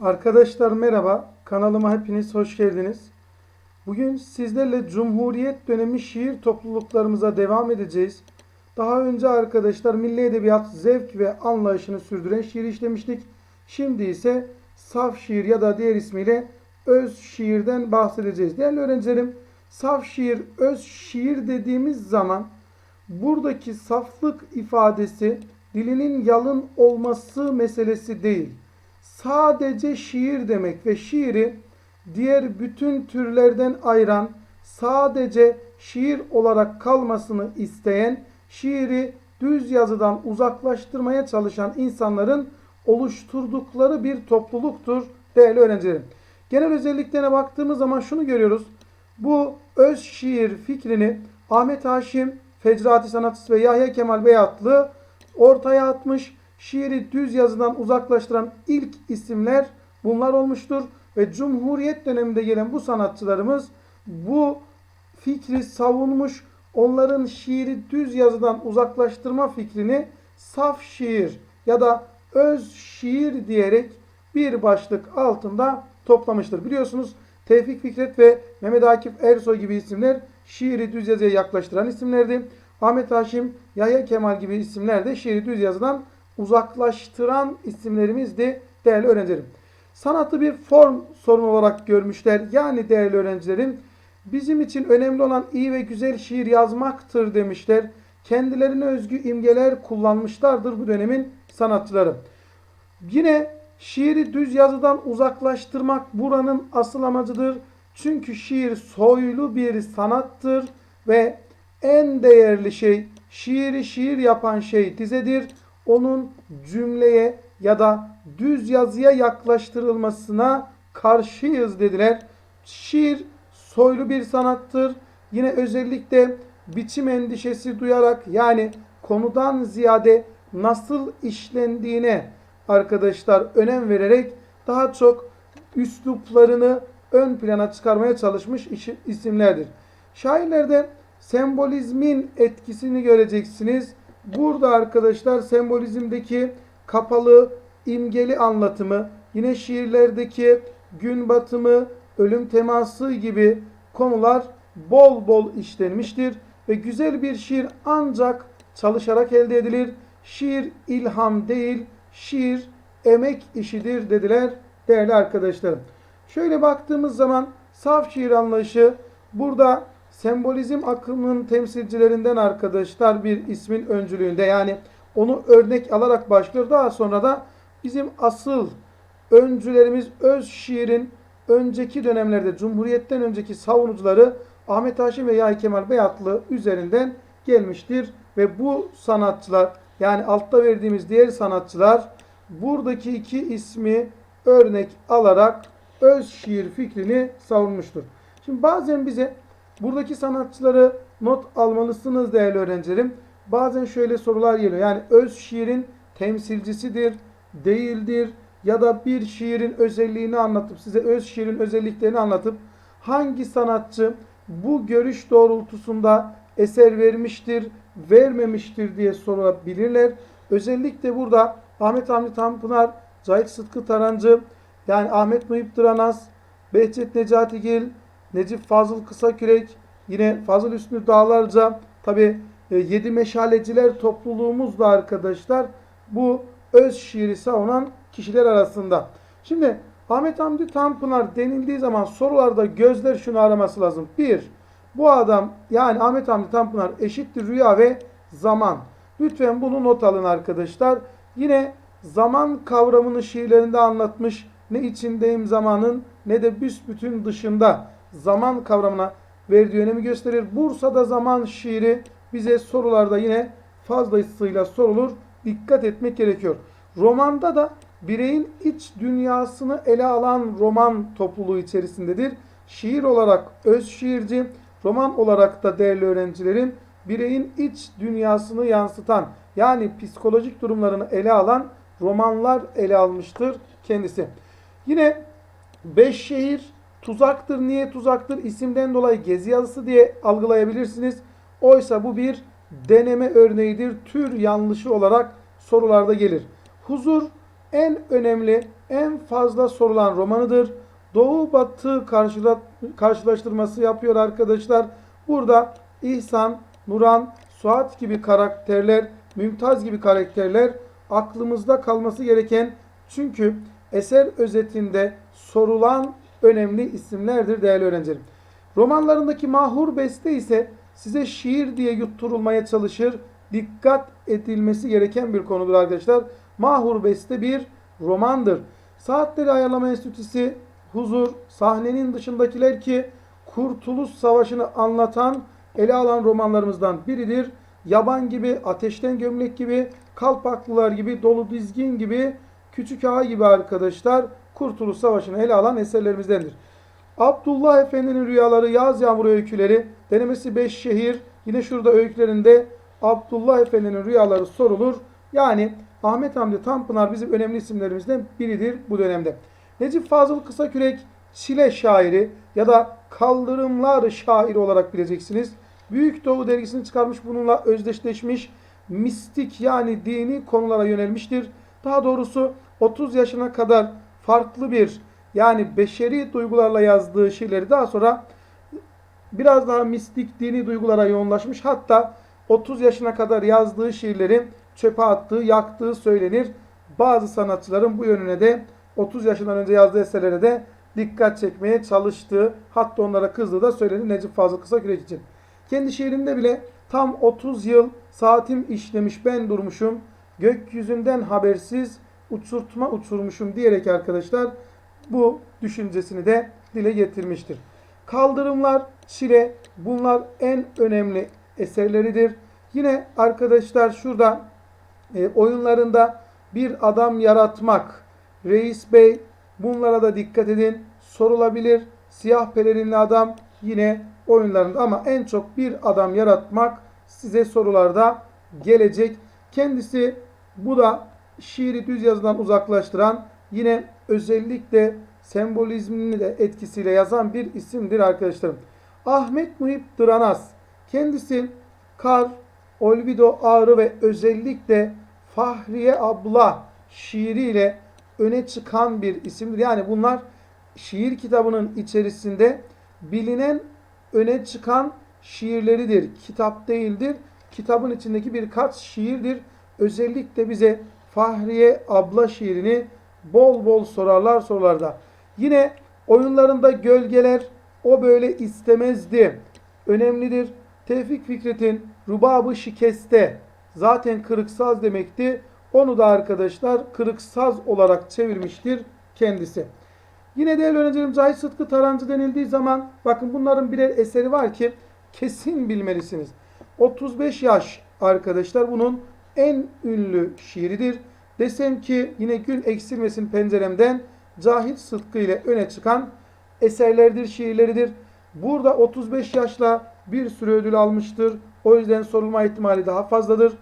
Arkadaşlar merhaba, kanalıma hepiniz hoş geldiniz. Bugün sizlerle Cumhuriyet dönemi şiir topluluklarımıza devam edeceğiz. Daha önce arkadaşlar milli edebiyat zevk ve anlayışını sürdüren şiir işlemiştik. Şimdi ise saf şiir ya da diğer ismiyle öz şiirden bahsedeceğiz. Değerli öğrencilerim, saf şiir, öz şiir dediğimiz zaman buradaki saflık ifadesi dilinin yalın olması meselesi değil sadece şiir demek ve şiiri diğer bütün türlerden ayıran, sadece şiir olarak kalmasını isteyen, şiiri düz yazıdan uzaklaştırmaya çalışan insanların oluşturdukları bir topluluktur değerli öğrencilerim. Genel özelliklerine baktığımız zaman şunu görüyoruz. Bu öz şiir fikrini Ahmet Haşim, Fecrati sanatçısı ve Yahya Kemal Beyatlı ortaya atmış şiiri düz yazıdan uzaklaştıran ilk isimler bunlar olmuştur. Ve Cumhuriyet döneminde gelen bu sanatçılarımız bu fikri savunmuş, onların şiiri düz yazıdan uzaklaştırma fikrini saf şiir ya da öz şiir diyerek bir başlık altında toplamıştır. Biliyorsunuz Tevfik Fikret ve Mehmet Akif Ersoy gibi isimler şiiri düz yazıya yaklaştıran isimlerdi. Ahmet Haşim, Yahya Kemal gibi isimler de şiiri düz yazıdan uzaklaştıran isimlerimizdi değerli öğrencilerim. Sanatı bir form sorunu olarak görmüşler. Yani değerli öğrencilerim bizim için önemli olan iyi ve güzel şiir yazmaktır demişler. Kendilerine özgü imgeler kullanmışlardır bu dönemin sanatçıları. Yine şiiri düz yazıdan uzaklaştırmak buranın asıl amacıdır. Çünkü şiir soylu bir sanattır ve en değerli şey şiiri şiir yapan şey dizedir onun cümleye ya da düz yazıya yaklaştırılmasına karşıyız dediler. Şiir soylu bir sanattır. Yine özellikle biçim endişesi duyarak yani konudan ziyade nasıl işlendiğine arkadaşlar önem vererek daha çok üsluplarını ön plana çıkarmaya çalışmış isimlerdir. Şairlerde sembolizmin etkisini göreceksiniz. Burada arkadaşlar sembolizmdeki kapalı, imgeli anlatımı, yine şiirlerdeki gün batımı, ölüm teması gibi konular bol bol işlenmiştir ve güzel bir şiir ancak çalışarak elde edilir. Şiir ilham değil, şiir emek işidir dediler değerli arkadaşlarım. Şöyle baktığımız zaman saf şiir anlayışı burada sembolizm akımının temsilcilerinden arkadaşlar bir ismin öncülüğünde yani onu örnek alarak başlıyor. Daha sonra da bizim asıl öncülerimiz öz şiirin önceki dönemlerde Cumhuriyet'ten önceki savunucuları Ahmet Haşim ve Yahya Kemal Beyatlı üzerinden gelmiştir. Ve bu sanatçılar yani altta verdiğimiz diğer sanatçılar buradaki iki ismi örnek alarak öz şiir fikrini savunmuştur. Şimdi bazen bize Buradaki sanatçıları not almalısınız değerli öğrencilerim. Bazen şöyle sorular geliyor. Yani öz şiirin temsilcisidir, değildir ya da bir şiirin özelliğini anlatıp size öz şiirin özelliklerini anlatıp hangi sanatçı bu görüş doğrultusunda eser vermiştir, vermemiştir diye sorabilirler. Özellikle burada Ahmet Hamdi Tanpınar, Cahit Sıtkı Tarancı, yani Ahmet Muhip Dıranaz, Behçet Necatigil, Necip Fazıl Kısakürek, yine Fazıl Üstü Dağlarca, tabi e, Yedi Meşaleciler topluluğumuz da arkadaşlar bu öz şiiri savunan kişiler arasında. Şimdi Ahmet Hamdi Tanpınar denildiği zaman sorularda gözler şunu araması lazım. Bir, bu adam yani Ahmet Hamdi Tanpınar eşittir rüya ve zaman. Lütfen bunu not alın arkadaşlar. Yine zaman kavramını şiirlerinde anlatmış. Ne içindeyim zamanın ne de büsbütün dışında zaman kavramına verdiği önemi gösterir. Bursa'da zaman şiiri bize sorularda yine fazlasıyla sorulur. Dikkat etmek gerekiyor. Romanda da bireyin iç dünyasını ele alan roman topluluğu içerisindedir. Şiir olarak öz şiirci, roman olarak da değerli öğrencilerim bireyin iç dünyasını yansıtan yani psikolojik durumlarını ele alan romanlar ele almıştır kendisi. Yine beş şehir Tuzaktır. Niye tuzaktır? İsimden dolayı gezi yazısı diye algılayabilirsiniz. Oysa bu bir deneme örneğidir. Tür yanlışı olarak sorularda gelir. Huzur en önemli en fazla sorulan romanıdır. Doğu Batı karşıla, karşılaştırması yapıyor arkadaşlar. Burada İhsan, Nuran, Suat gibi karakterler, Mümtaz gibi karakterler aklımızda kalması gereken çünkü eser özetinde sorulan önemli isimlerdir değerli öğrencilerim. Romanlarındaki mahur beste ise size şiir diye yutturulmaya çalışır. Dikkat edilmesi gereken bir konudur arkadaşlar. Mahur beste bir romandır. Saatleri Ayarlama Enstitüsü huzur, sahnenin dışındakiler ki Kurtuluş Savaşı'nı anlatan, ele alan romanlarımızdan biridir. Yaban gibi, Ateşten Gömlek gibi, Kalpaklılar gibi, Dolu Dizgin gibi, Küçük Ağa gibi arkadaşlar Kurtuluş Savaşı'nı ele alan eserlerimizdendir. Abdullah Efendi'nin rüyaları, Yaz Yağmuru öyküleri, denemesi 5 şehir. Yine şurada öykülerinde Abdullah Efendi'nin rüyaları sorulur. Yani Ahmet Hamdi Tanpınar bizim önemli isimlerimizden biridir bu dönemde. Necip Fazıl Kısakürek Çile şairi ya da Kaldırımlar şairi olarak bileceksiniz. Büyük Doğu dergisini çıkarmış bununla özdeşleşmiş mistik yani dini konulara yönelmiştir. Daha doğrusu 30 yaşına kadar farklı bir yani beşeri duygularla yazdığı şiirleri daha sonra biraz daha mistik dini duygulara yoğunlaşmış. Hatta 30 yaşına kadar yazdığı şiirleri çöpe attığı, yaktığı söylenir. Bazı sanatçıların bu yönüne de 30 yaşından önce yazdığı eserlere de dikkat çekmeye çalıştığı, hatta onlara kızdığı da söylenir Necip Fazıl Kısakürek için. Kendi şiirinde bile tam 30 yıl saatim işlemiş ben durmuşum, gökyüzünden habersiz uçurtma uçurmuşum diyerek arkadaşlar bu düşüncesini de dile getirmiştir. Kaldırımlar, çile bunlar en önemli eserleridir. Yine arkadaşlar şurada e, oyunlarında bir adam yaratmak, reis bey bunlara da dikkat edin. Sorulabilir. Siyah pelerinli adam yine oyunlarında ama en çok bir adam yaratmak size sorularda gelecek. Kendisi bu da şiiri düz yazıdan uzaklaştıran yine özellikle sembolizmini de etkisiyle yazan bir isimdir arkadaşlarım. Ahmet Muhip Dıranas kendisi Kar, Olvido Ağrı ve özellikle Fahriye Abla şiiriyle öne çıkan bir isimdir. Yani bunlar şiir kitabının içerisinde bilinen öne çıkan şiirleridir. Kitap değildir. Kitabın içindeki birkaç şiirdir. Özellikle bize Fahriye abla şiirini bol bol sorarlar sorularda. Yine oyunlarında gölgeler o böyle istemezdi. Önemlidir. Tevfik Fikret'in Rubabı Şikeste zaten kırıksaz demekti. Onu da arkadaşlar kırıksaz olarak çevirmiştir kendisi. Yine değerli öğrencilerim Cahit Sıtkı Tarancı denildiği zaman bakın bunların birer eseri var ki kesin bilmelisiniz. 35 yaş arkadaşlar bunun en ünlü şiiridir. Desem ki yine gün eksilmesin penceremden Cahit Sıtkı ile öne çıkan eserlerdir, şiirleridir. Burada 35 yaşla bir sürü ödül almıştır. O yüzden sorulma ihtimali daha fazladır.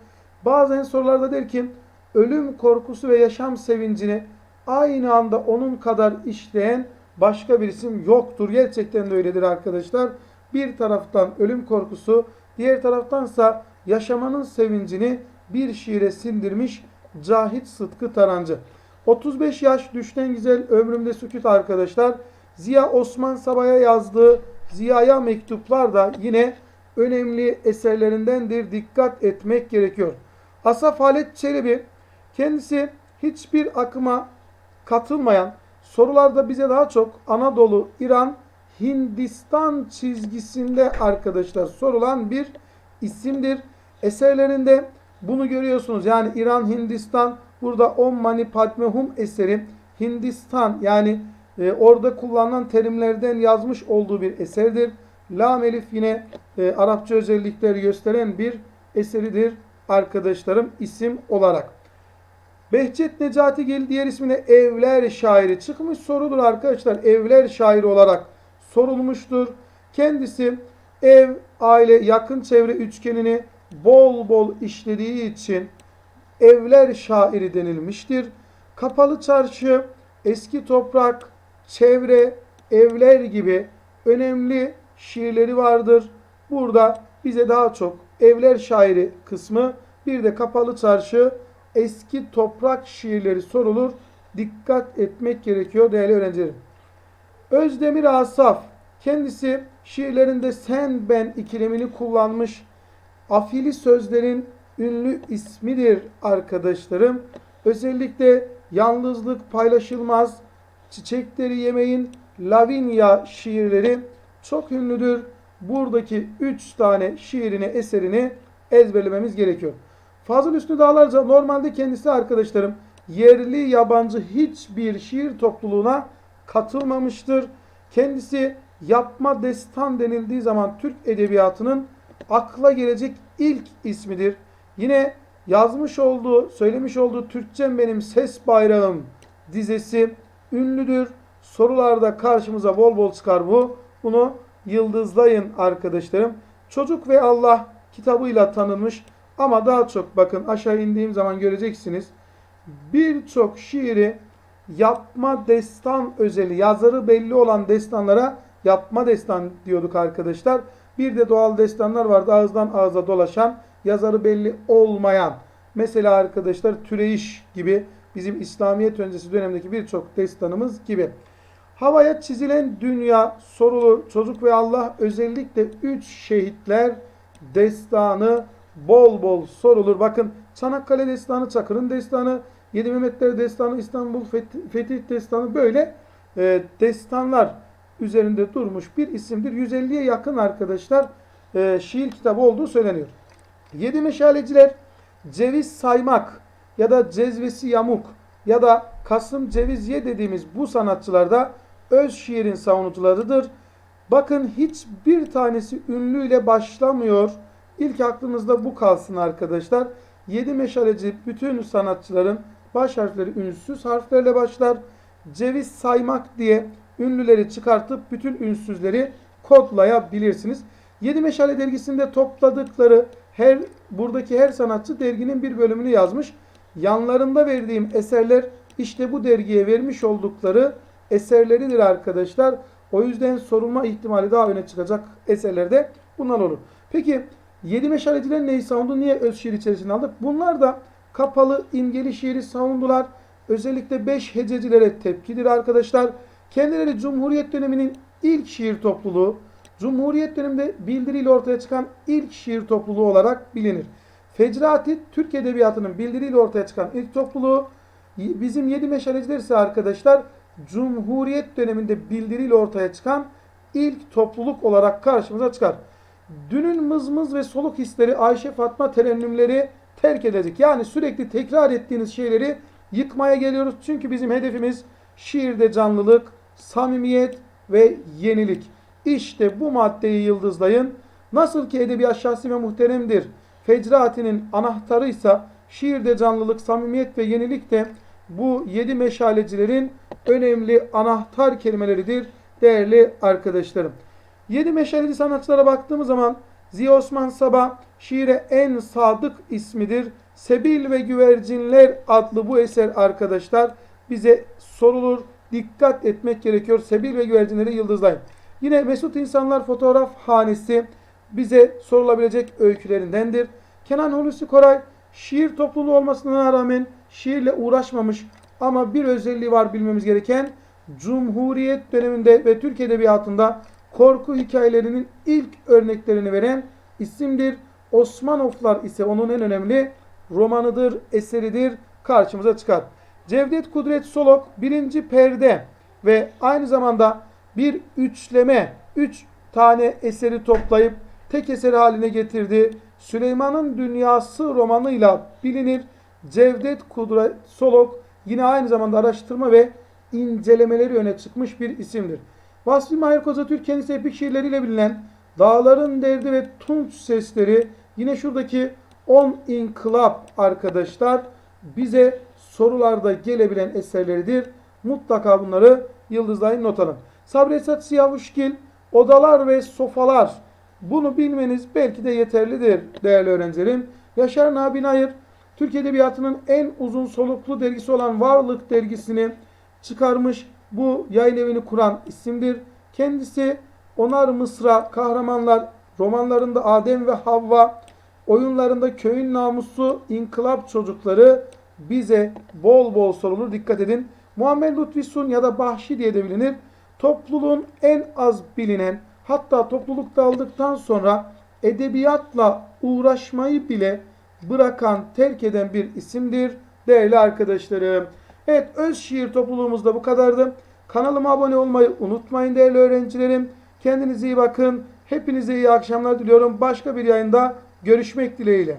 Bazen sorularda der ki ölüm korkusu ve yaşam sevincini aynı anda onun kadar işleyen başka bir isim yoktur. Gerçekten de öyledir arkadaşlar. Bir taraftan ölüm korkusu, diğer taraftansa yaşamanın sevincini bir şiire sindirmiş Cahit Sıtkı Tarancı. 35 yaş düşten güzel ömrümde sükut arkadaşlar. Ziya Osman Sabah'a yazdığı Ziya'ya mektuplar da yine önemli eserlerindendir. Dikkat etmek gerekiyor. Asaf Halet Çelebi kendisi hiçbir akıma katılmayan sorularda bize daha çok Anadolu, İran, Hindistan çizgisinde arkadaşlar sorulan bir isimdir. Eserlerinde bunu görüyorsunuz. Yani İran, Hindistan burada Om Mani Padme Hum eseri Hindistan yani e, orada kullanılan terimlerden yazmış olduğu bir eserdir. Lam Elif yine e, Arapça özellikleri gösteren bir eseridir arkadaşlarım isim olarak. Behçet Necatigil diğer ismine Evler şairi çıkmış sorudur arkadaşlar. Evler şairi olarak sorulmuştur. Kendisi ev, aile, yakın çevre üçgenini bol bol işlediği için evler şairi denilmiştir. Kapalı çarşı, eski toprak, çevre, evler gibi önemli şiirleri vardır. Burada bize daha çok evler şairi kısmı bir de kapalı çarşı eski toprak şiirleri sorulur. dikkat etmek gerekiyor değerli öğrencilerim. Özdemir Asaf kendisi şiirlerinde sen ben ikilemini kullanmış afili sözlerin ünlü ismidir arkadaşlarım. Özellikle yalnızlık paylaşılmaz, çiçekleri yemeyin, Lavinia şiirleri çok ünlüdür. Buradaki üç tane şiirini, eserini ezberlememiz gerekiyor. Fazıl Üstü Dağlarca normalde kendisi arkadaşlarım yerli yabancı hiçbir şiir topluluğuna katılmamıştır. Kendisi yapma destan denildiği zaman Türk edebiyatının akla gelecek ilk ismidir. Yine yazmış olduğu, söylemiş olduğu Türkçem benim ses bayrağım dizesi ünlüdür. Sorularda karşımıza bol bol çıkar bu. Bunu yıldızlayın arkadaşlarım. Çocuk ve Allah kitabıyla tanınmış ama daha çok bakın aşağı indiğim zaman göreceksiniz. Birçok şiiri yapma destan özeli, yazarı belli olan destanlara yapma destan diyorduk arkadaşlar. Bir de doğal destanlar vardı ağızdan ağza dolaşan, yazarı belli olmayan. Mesela arkadaşlar Türeyiş gibi bizim İslamiyet öncesi dönemdeki birçok destanımız gibi. Havaya çizilen dünya sorulu çocuk ve Allah özellikle üç şehitler destanı bol bol sorulur. Bakın Çanakkale destanı, Çakır'ın destanı, Yedi Mehmetler destanı, İstanbul Fetih, destanı böyle e, destanlar üzerinde durmuş bir isimdir. 150'ye yakın arkadaşlar e, şiir kitabı olduğu söyleniyor. Yedi meşaleciler ceviz saymak ya da cezvesi yamuk ya da Kasım ceviz ye dediğimiz bu sanatçılarda öz şiirin savunucularıdır. Bakın hiçbir tanesi ünlüyle başlamıyor. İlk aklınızda bu kalsın arkadaşlar. Yedi meşaleci bütün sanatçıların baş harfleri ünsüz harflerle başlar. Ceviz saymak diye ünlüleri çıkartıp bütün ünsüzleri kodlayabilirsiniz. Yedi Meşale dergisinde topladıkları her buradaki her sanatçı derginin bir bölümünü yazmış. Yanlarında verdiğim eserler işte bu dergiye vermiş oldukları eserleridir arkadaşlar. O yüzden sorulma ihtimali daha öne çıkacak eserlerde bunlar olur. Peki Yedi meşaleciler neyi savundu? Niye öz şiir içerisine aldık? Bunlar da kapalı, imgeli şiiri savundular. Özellikle beş hececilere tepkidir arkadaşlar. Kendileri Cumhuriyet döneminin ilk şiir topluluğu, Cumhuriyet döneminde bildiriyle ortaya çıkan ilk şiir topluluğu olarak bilinir. Fecrati Türk Edebiyatı'nın bildiriyle ortaya çıkan ilk topluluğu. Bizim yedi meşaleciler ise arkadaşlar Cumhuriyet döneminde bildiriyle ortaya çıkan ilk topluluk olarak karşımıza çıkar. Dünün mızmız ve soluk hisleri Ayşe Fatma terennümleri terk edecek. Yani sürekli tekrar ettiğiniz şeyleri yıkmaya geliyoruz. Çünkü bizim hedefimiz şiirde canlılık, samimiyet ve yenilik. İşte bu maddeyi yıldızlayın. Nasıl ki edebiyat şahsi ve muhteremdir. Fecrati'nin anahtarıysa şiirde canlılık, samimiyet ve yenilik de bu yedi meşalecilerin önemli anahtar kelimeleridir değerli arkadaşlarım. Yedi meşaleci sanatçılara baktığımız zaman Ziya Osman Sabah şiire en sadık ismidir. Sebil ve Güvercinler adlı bu eser arkadaşlar bize sorulur. Dikkat etmek gerekiyor. Sebil ve Güvercinleri yıldızlayın. Yine Mesut İnsanlar Fotoğraf Hanesi bize sorulabilecek öykülerindendir. Kenan Hulusi Koray şiir topluluğu olmasına rağmen şiirle uğraşmamış ama bir özelliği var bilmemiz gereken Cumhuriyet döneminde ve Türk Edebiyatı'nda korku hikayelerinin ilk örneklerini veren isimdir. Osmanovlar ise onun en önemli romanıdır, eseridir, karşımıza çıkar. Cevdet Kudret Solok birinci perde ve aynı zamanda bir üçleme, üç tane eseri toplayıp tek eser haline getirdi. Süleyman'ın Dünyası romanıyla bilinir. Cevdet Kudret Solok yine aynı zamanda araştırma ve incelemeleri öne çıkmış bir isimdir. Vasfi Mahir Kozatürk kendisi epik şiirleriyle bilinen Dağların Derdi ve Tunç Sesleri yine şuradaki 10 inkılap arkadaşlar bize sorularda gelebilen eserleridir. Mutlaka bunları yıldızlayın not alın. Sabri Esat Siyavuşgil Odalar ve Sofalar bunu bilmeniz belki de yeterlidir değerli öğrencilerim. Yaşar Nabi Nayır Türk Edebiyatı'nın en uzun soluklu dergisi olan Varlık dergisini çıkarmış bu yayın evini kuran isimdir. Kendisi Onar Mısra, Kahramanlar, romanlarında Adem ve Havva, oyunlarında Köyün Namusu, İnkılap Çocukları bize bol bol sorulur. Dikkat edin. Muammer Lütfi Sun ya da Bahşi diye de bilinir. Topluluğun en az bilinen hatta topluluk dağıldıktan sonra edebiyatla uğraşmayı bile bırakan, terk eden bir isimdir değerli arkadaşlarım. Evet öz şiir topluluğumuzda bu kadardı. Kanalıma abone olmayı unutmayın değerli öğrencilerim. Kendinize iyi bakın. Hepinize iyi akşamlar diliyorum. Başka bir yayında görüşmek dileğiyle.